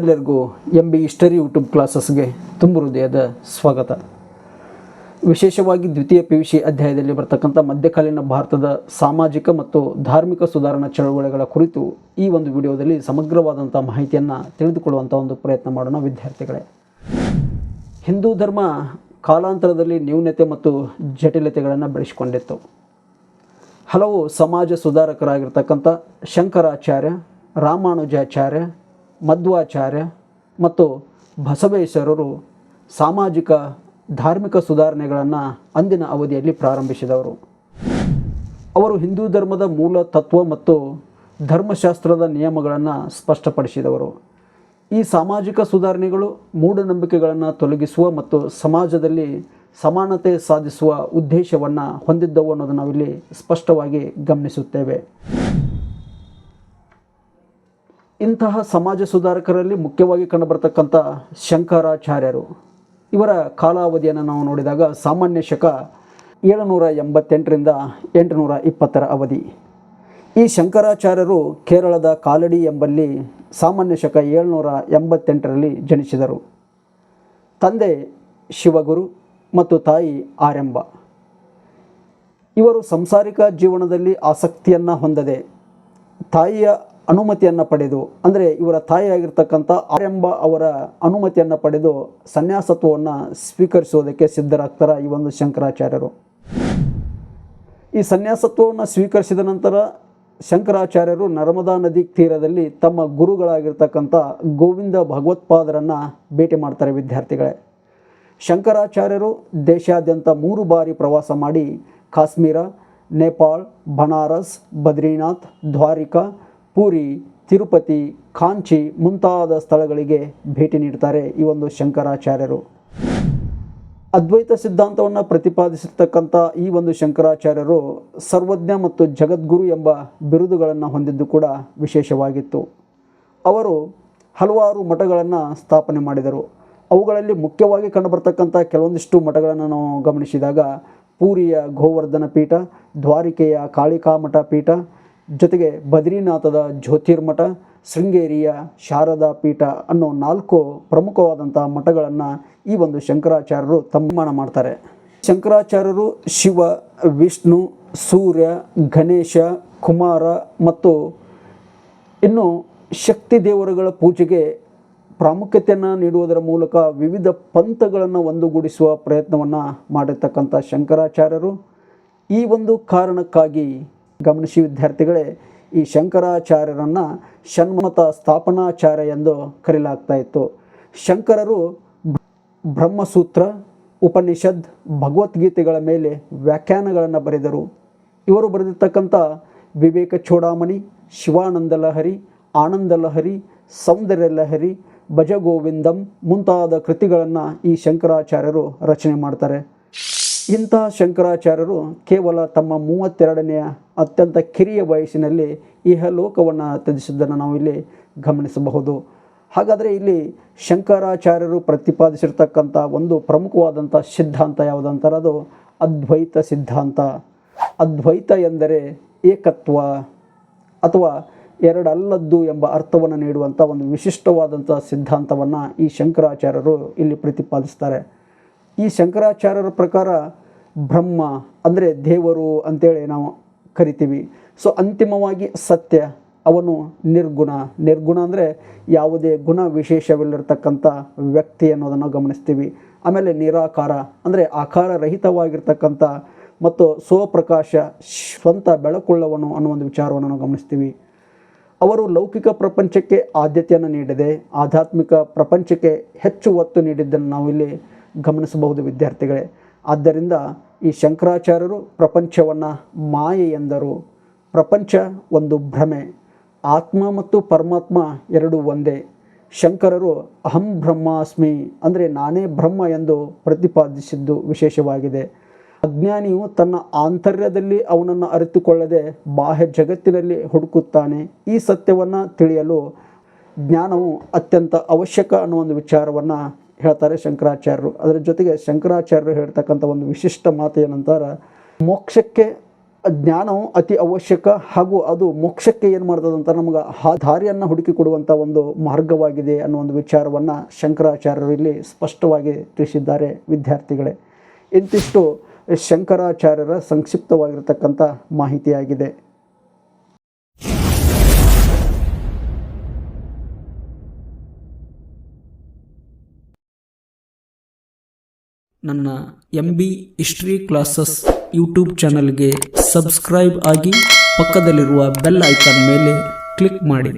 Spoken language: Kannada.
ಎಲ್ಲರಿಗೂ ಎಂ ಬಿ ಹಿಸ್ಟರಿ ಯೂಟ್ಯೂಬ್ ಕ್ಲಾಸಸ್ಗೆ ತುಂಬ ಹೃದಯದ ಸ್ವಾಗತ. ವಿಶೇಷವಾಗಿ ದ್ವಿತೀಯ ಪಿ ಯು ಸಿ ಅಧ್ಯಾಯದಲ್ಲಿ ಬರ್ತಕ್ಕಂಥ ಮಧ್ಯಕಾಲೀನ ಭಾರತದ ಸಾಮಾಜಿಕ ಮತ್ತು ಧಾರ್ಮಿಕ ಸುಧಾರಣಾ ಚಳವಳಿಗಳ ಕುರಿತು ಈ ಒಂದು ವಿಡಿಯೋದಲ್ಲಿ ಸಮಗ್ರವಾದಂಥ ಮಾಹಿತಿಯನ್ನು ತಿಳಿದುಕೊಳ್ಳುವಂಥ ಒಂದು ಪ್ರಯತ್ನ ಮಾಡೋಣ ವಿದ್ಯಾರ್ಥಿಗಳೇ. ಹಿಂದೂ ಧರ್ಮ ಕಾಲಾಂತರದಲ್ಲಿ ನ್ಯೂನತೆ ಮತ್ತು ಜಟಿಲತೆಗಳನ್ನು ಬೆಳೆಸಿಕೊಂಡಿತ್ತು. ಹಲವು ಸಮಾಜ ಸುಧಾರಕರಾಗಿರ್ತಕ್ಕಂಥ ಶಂಕರಾಚಾರ್ಯ, ರಾಮಾನುಜಾಚಾರ್ಯ ಮಧ್ವಾಚಾರ್ಯ ಮತ್ತು ಬಸವೇಶ್ವರರು ಸಾಮಾಜಿಕ, ಧಾರ್ಮಿಕ ಸುಧಾರಣೆಗಳನ್ನು ಅಂದಿನ ಅವಧಿಯಲ್ಲಿ ಪ್ರಾರಂಭಿಸಿದವರು. ಅವರು ಹಿಂದೂ ಧರ್ಮದ ಮೂಲ ತತ್ವ ಮತ್ತು ಧರ್ಮಶಾಸ್ತ್ರದ ನಿಯಮಗಳನ್ನು ಸ್ಪಷ್ಟಪಡಿಸಿದವರು. ಈ ಸಾಮಾಜಿಕ ಸುಧಾರಣೆಗಳು ಮೂಢನಂಬಿಕೆಗಳನ್ನು ತೊಲಗಿಸುವ ಮತ್ತು ಸಮಾಜದಲ್ಲಿ ಸಮಾನತೆ ಸಾಧಿಸುವ ಉದ್ದೇಶವನ್ನು ಹೊಂದಿದ್ದವು ಅನ್ನೋದನ್ನು ನಾವಿಲ್ಲಿ ಸ್ಪಷ್ಟವಾಗಿ ಗಮನಿಸುತ್ತೇವೆ. ಇಂತಹ ಸಮಾಜ ಸುಧಾರಕರಲ್ಲಿ ಮುಖ್ಯವಾಗಿ ಕಂಡುಬರ್ತಕ್ಕಂಥ ಶಂಕರಾಚಾರ್ಯರು. ಇವರ ಕಾಲಾವಧಿಯನ್ನು ನಾವು ನೋಡಿದಾಗ ಸಾಮಾನ್ಯ ಶಕ ಏಳುನೂರ ಎಂಬತ್ತೆಂಟರಿಂದ ಎಂಟುನೂರ ಇಪ್ಪತ್ತರ ಅವಧಿ. ಈ ಶಂಕರಾಚಾರ್ಯರು ಕೇರಳದ ಕಾಲಡಿ ಎಂಬಲ್ಲಿ ಸಾಮಾನ್ಯ ಶಕ ಏಳುನೂರ ಎಂಬತ್ತೆಂಟರಲ್ಲಿ ಜನಿಸಿದರು. ತಂದೆ ಶಿವಗುರು ಮತ್ತು ತಾಯಿ ಆರೆಂಬ. ಇವರು ಸಂಸಾರಿಕ ಜೀವನದಲ್ಲಿ ಆಸಕ್ತಿಯನ್ನು ಹೊಂದದೆ ತಾಯಿಯ ಅನುಮತಿಯನ್ನು ಪಡೆದು, ಅಂದರೆ ಇವರ ತಾಯಿಯಾಗಿರ್ತಕ್ಕಂಥ ಆರೆಂಬ ಅವರ ಅನುಮತಿಯನ್ನು ಪಡೆದು ಸನ್ಯಾಸತ್ವವನ್ನು ಸ್ವೀಕರಿಸುವುದಕ್ಕೆ ಸಿದ್ಧರಾಗ್ತಾರೆ ಈ ಒಂದು ಶಂಕರಾಚಾರ್ಯರು. ಈ ಸನ್ಯಾಸತ್ವವನ್ನು ಸ್ವೀಕರಿಸಿದ ನಂತರ ಶಂಕರಾಚಾರ್ಯರು ನರ್ಮದಾ ನದಿ ತೀರದಲ್ಲಿ ತಮ್ಮ ಗುರುಗಳಾಗಿರ್ತಕ್ಕಂಥ ಗೋವಿಂದ ಭಗವತ್ಪಾದರನ್ನು ಭೇಟಿ ಮಾಡ್ತಾರೆ ವಿದ್ಯಾರ್ಥಿಗಳೇ. ಶಂಕರಾಚಾರ್ಯರು ದೇಶಾದ್ಯಂತ ಮೂರು ಬಾರಿ ಪ್ರವಾಸ ಮಾಡಿ ಕಾಶ್ಮೀರ, ನೇಪಾಳ್, ಬನಾರಸ್, ಬದ್ರಿನಾಥ್, ದ್ವಾರಿಕಾ ಪುರಿ, ತಿರುಪತಿ, ಕಾಂಚಿ ಮುಂತಾದ ಸ್ಥಳಗಳಿಗೆ ಭೇಟಿ ನೀಡ್ತಾರೆ ಈ ಒಂದು ಶಂಕರಾಚಾರ್ಯರು. ಅದ್ವೈತ ಸಿದ್ಧಾಂತವನ್ನು ಪ್ರತಿಪಾದಿಸಿರ್ತಕ್ಕಂಥ ಈ ಒಂದು ಶಂಕರಾಚಾರ್ಯರು ಸರ್ವಜ್ಞ ಮತ್ತು ಜಗದ್ಗುರು ಎಂಬ ಬಿರುದುಗಳನ್ನು ಹೊಂದಿದ್ದು ಕೂಡ ವಿಶೇಷವಾಗಿತ್ತು. ಅವರು ಹಲವಾರು ಮಠಗಳನ್ನು ಸ್ಥಾಪನೆ ಮಾಡಿದರು. ಅವುಗಳಲ್ಲಿ ಮುಖ್ಯವಾಗಿ ಕಂಡುಬರ್ತಕ್ಕಂಥ ಕೆಲವೊಂದಿಷ್ಟು ಮಠಗಳನ್ನು ನಾವು ಗಮನಿಸಿದಾಗ, ಪೂರಿಯ ಗೋವರ್ಧನ ಪೀಠ, ದ್ವಾರಿಕೆಯ ಕಾಳಿಕಾಮಠ ಪೀಠ ಜೊತೆಗೆ ಬದ್ರಿನಾಥದ ಜ್ಯೋತಿರ್ಮಠ, ಶೃಂಗೇರಿಯ ಶಾರದಾ ಪೀಠ ಅನ್ನೋ ನಾಲ್ಕು ಪ್ರಮುಖವಾದಂಥ ಮಠಗಳನ್ನು ಈ ಒಂದು ಶಂಕರಾಚಾರ್ಯರು ತಮ್ಮಮಾನ ಮಾಡ್ತಾರೆ. ಶಂಕರಾಚಾರ್ಯರು ಶಿವ, ವಿಷ್ಣು, ಸೂರ್ಯ, ಗಣೇಶ, ಕುಮಾರ ಮತ್ತು ಇನ್ನು ಶಕ್ತಿ ದೇವರುಗಳ ಪೂಜೆಗೆ ಪ್ರಾಮುಖ್ಯತೆಯನ್ನು ನೀಡುವುದರ ಮೂಲಕ ವಿವಿಧ ಪಂಥಗಳನ್ನು ಒಂದುಗೂಡಿಸುವ ಪ್ರಯತ್ನವನ್ನು ಮಾಡಿರ್ತಕ್ಕಂಥ ಶಂಕರಾಚಾರ್ಯರು. ಈ ಒಂದು ಕಾರಣಕ್ಕಾಗಿ ಗಮನಿಸಿ ವಿದ್ಯಾರ್ಥಿಗಳೇ, ಈ ಶಂಕರಾಚಾರ್ಯರನ್ನು ಷಣ್ಮತ ಸ್ಥಾಪನಾಚಾರ್ಯ ಎಂದು ಕರೆಯಲಾಗ್ತಾ ಇತ್ತು. ಶಂಕರರು ಬ್ರಹ್ಮಸೂತ್ರ, ಉಪನಿಷದ್, ಭಗವದ್ಗೀತೆಗಳ ಮೇಲೆ ವ್ಯಾಖ್ಯಾನಗಳನ್ನು ಬರೆದರು. ಇವರು ಬರೆದಿರ್ತಕ್ಕಂಥ ವಿವೇಕ ಚೂಡಾಮಣಿ, ಶಿವಾನಂದ ಲಹರಿ, ಆನಂದ ಲಹರಿ, ಸೌಂದರ್ಯ ಲಹರಿ, ಭಜಗೋವಿಂದಂ ಮುಂತಾದ ಕೃತಿಗಳನ್ನು ಈ ಶಂಕರಾಚಾರ್ಯರು ರಚನೆ ಮಾಡ್ತಾರೆ. ಇಂತಹ ಶಂಕರಾಚಾರ್ಯರು ಕೇವಲ ತಮ್ಮ ಮೂವತ್ತೆರಡನೆಯ ಅತ್ಯಂತ ಕಿರಿಯ ವಯಸ್ಸಿನಲ್ಲಿ ಇಹಲೋಕವನ್ನು ತ್ಯಜಿಸಿದ್ದನ್ನು ನಾವು ಇಲ್ಲಿ ಗಮನಿಸಬಹುದು. ಹಾಗಾದರೆ ಇಲ್ಲಿ ಶಂಕರಾಚಾರ್ಯರು ಪ್ರತಿಪಾದಿಸಿರ್ತಕ್ಕಂಥ ಒಂದು ಪ್ರಮುಖವಾದಂಥ ಸಿದ್ಧಾಂತ ಯಾವುದಂತಾರೆ ಅದು ಅದ್ವೈತ ಸಿದ್ಧಾಂತ. ಅದ್ವೈತ ಎಂದರೆ ಏಕತ್ವ ಅಥವಾ ಎರಡಲ್ಲದ್ದು ಎಂಬ ಅರ್ಥವನ್ನು ನೀಡುವಂಥ ಒಂದು ವಿಶಿಷ್ಟವಾದಂಥ ಸಿದ್ಧಾಂತವನ್ನು ಈ ಶಂಕರಾಚಾರ್ಯರು ಇಲ್ಲಿ ಪ್ರತಿಪಾದಿಸ್ತಾರೆ. ಈ ಶಂಕರಾಚಾರ್ಯರ ಪ್ರಕಾರ ಬ್ರಹ್ಮ ಅಂದರೆ ದೇವರು ಅಂತೇಳಿ ನಾವು ಕರಿತೀವಿ. ಸೊ ಅಂತಿಮವಾಗಿ ಸತ್ಯ, ಅವನು ನಿರ್ಗುಣ. ನಿರ್ಗುಣ ಅಂದರೆ ಯಾವುದೇ ಗುಣ ವಿಶೇಷವಿಲ್ಲರ್ತಕ್ಕಂಥ ವ್ಯಕ್ತಿ ಅನ್ನೋದನ್ನು ಗಮನಿಸ್ತೀವಿ. ಆಮೇಲೆ ನಿರಾಕಾರ ಅಂದರೆ ಆಕಾರರಹಿತವಾಗಿರ್ತಕ್ಕಂಥ ಮತ್ತು ಸ್ವಪ್ರಕಾಶ, ಸ್ವಂತ ಬೆಳಕುಳ್ಳವನು ಅನ್ನೋ ಒಂದು ವಿಚಾರವನ್ನು ನಾವು ಗಮನಿಸ್ತೀವಿ. ಅವರು ಲೌಕಿಕ ಪ್ರಪಂಚಕ್ಕೆ ಆದ್ಯತೆಯನ್ನು ನೀಡಿದೆ. ಆಧ್ಯಾತ್ಮಿಕ ಪ್ರಪಂಚಕ್ಕೆ ಹೆಚ್ಚು ಒತ್ತು ನೀಡಿದ್ದನ್ನು ನಾವು ಇಲ್ಲಿ ಗಮನಿಸಬಹುದು ವಿದ್ಯಾರ್ಥಿಗಳೇ. ಆದ್ದರಿಂದ ಈ ಶಂಕರಾಚಾರ್ಯರು ಪ್ರಪಂಚವನ್ನು ಮಾಯೆ ಎಂದರು. ಪ್ರಪಂಚ ಒಂದು ಭ್ರಮೆ, ಆತ್ಮ ಮತ್ತು ಪರಮಾತ್ಮ ಎರಡು ಒಂದೇ. ಶಂಕರರು ಅಹಂ ಬ್ರಹ್ಮಾಸ್ಮಿ ಅಂದರೆ ನಾನೇ ಬ್ರಹ್ಮ ಎಂದು ಪ್ರತಿಪಾದಿಸಿದ್ದು ವಿಶೇಷವಾಗಿದೆ. ಅಜ್ಞಾನಿಯು ತನ್ನ ಆಂತರ್ಯದಲ್ಲಿ ಅವನನ್ನು ಅರಿತುಕೊಳ್ಳದೆ ಬಾಹ್ಯ ಜಗತ್ತಿನಲ್ಲಿ ಹುಡುಕುತ್ತಾನೆ. ಈ ಸತ್ಯವನ್ನು ತಿಳಿಯಲು ಜ್ಞಾನವು ಅತ್ಯಂತ ಅವಶ್ಯಕ ಅನ್ನೋ ಒಂದು ವಿಚಾರವನ್ನು ಹೇಳ್ತಾರೆ ಶಂಕರಾಚಾರ್ಯರು. ಅದರ ಜೊತೆಗೆ ಶಂಕರಾಚಾರ್ಯರು ಹೇಳ್ತಕ್ಕಂಥ ಒಂದು ವಿಶಿಷ್ಟ ಮಾತು ಏನಂತಾರೆ, ಮೋಕ್ಷಕ್ಕೆ ಜ್ಞಾನವು ಅತಿ ಅವಶ್ಯಕ ಹಾಗೂ ಅದು ಮೋಕ್ಷಕ್ಕೆ ಏನು ಮಾಡ್ತದಂತ ನಮಗೆ ಆ ದಾರಿಯನ್ನು ಹುಡುಕಿ ಕೊಡುವಂಥ ಒಂದು ಮಾರ್ಗವಾಗಿದೆ ಅನ್ನೋ ಒಂದು ವಿಚಾರವನ್ನು ಶಂಕರಾಚಾರ್ಯರು ಇಲ್ಲಿ ಸ್ಪಷ್ಟವಾಗಿ ತಿಳಿಸಿದ್ದಾರೆ ವಿದ್ಯಾರ್ಥಿಗಳೇ. ಇಂತಿಷ್ಟು ಶಂಕರಾಚಾರ್ಯರ ಸಂಕ್ಷಿಪ್ತವಾಗಿರತಕ್ಕಂಥ ಮಾಹಿತಿಯಾಗಿದೆ. ನನ್ನ M B history classes YouTube ಚಾನಲ್ಗೆ ಸಬ್ಸ್ಕ್ರೈಬ್ ಆಗಿ ಪಕ್ಕದಲ್ಲಿರುವ ಬೆಲ್ ಐಕಾನ್ ಮೇಲೆ ಕ್ಲಿಕ್ ಮಾಡಿ.